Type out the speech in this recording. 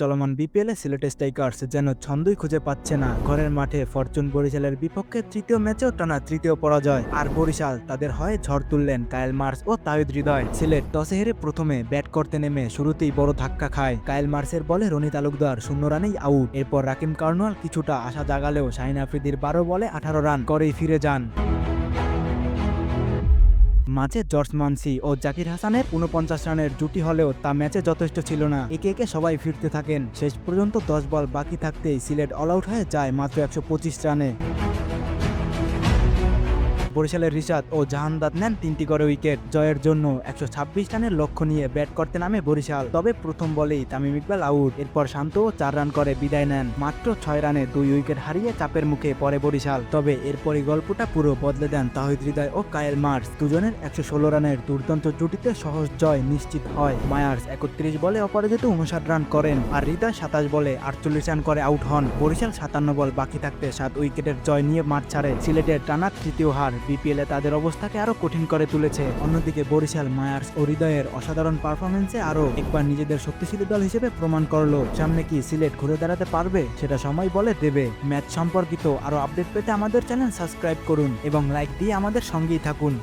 চলমান বিপিএলে সিলেট স্ট্রাইকার্স যেন ছন্দই খুঁজে পাচ্ছে না। ঘরের মাঠে ফরচুন বরিশালের বিপক্ষে তৃতীয় ম্যাচেও টানা তৃতীয় পরাজয়। আর বরিশাল তাদের হয়ে ঝড় তুললেন কায়েল মার্স ও তাহিদ হৃদয়। সিলেট টসে হেরে প্রথমে ব্যাট করতে নেমে শুরুতেই বড় ধাক্কা খায়। কায়েল মার্সের বলে রনি তালুকদার শূন্য রানেই আউট। এরপর রাকিম কার্নওয়াল কিছুটা আশা জাগালেও শাহিন আফ্রিদির বারো বলে আঠারো রান করেই ফিরে যান। মাঝে জর্জ মানসি ও জাকির হাসানের উনপঞ্চাশ রানের জুটি হলেও তা ম্যাচে যথেষ্ট ছিল না। একে একে সবাই ফিরতে থাকেন। শেষ পর্যন্ত দশ বল বাকি থাকতেই সিলেট অল আউট হয়ে যায় মাত্র একশো পঁচিশ রানে। বরিশালের রিশাদ ও জাহানদাদ নেন তিনটি করে উইকেট। জয়ের জন্য একশো ছাব্বিশ রানের লক্ষ্য নিয়ে ব্যাট করতে নামে বরিশাল। তবে প্রথম বলেই তামিম ইকবাল আউট। এরপর শান্ত চার রান করে বিদায় নেন। মাত্র ছয় রানে দুই উইকেট হারিয়ে চাপের মুখে পড়ে বরিশাল। তবে এরপরই গল্পটা পুরো বদলে দেন তাহিদ হৃদয় ও কায়েল মার্স। দুজনের একশো ষোলো রানের দুর্দান্ত জুটিতে সহজ জয় নিশ্চিত হয়। মায়ার্স একত্রিশ বলে অপরাজিত উনষাট রান করেন আর হৃদয় সাতাশ বলে আটচল্লিশ রান করে আউট হন। বরিশাল সাতান্ন বল বাকি থাকতে সাত উইকেটের জয় নিয়ে মাঠ ছাড়ে সিলেটের টানা তৃতীয় হার। বিপিএলে তাদের অবস্থাকে আরও কঠিন করে তুলেছে। অন্যদিকে বরিশাল মায়ার্স ও হৃদয়ের অসাধারণ পারফরমেন্সে আরও একবার নিজেদের শক্তিশালী দল হিসেবে প্রমাণ করল। সামনে কি সিলেট ঘুরে দাঁড়াতে পারবে, সেটা সময় বলে দেবে। ম্যাচ সম্পর্কিত আরও আপডেট পেতে আমাদের চ্যানেল সাবস্ক্রাইব করুন এবং লাইক দিয়ে আমাদের সঙ্গেই থাকুন।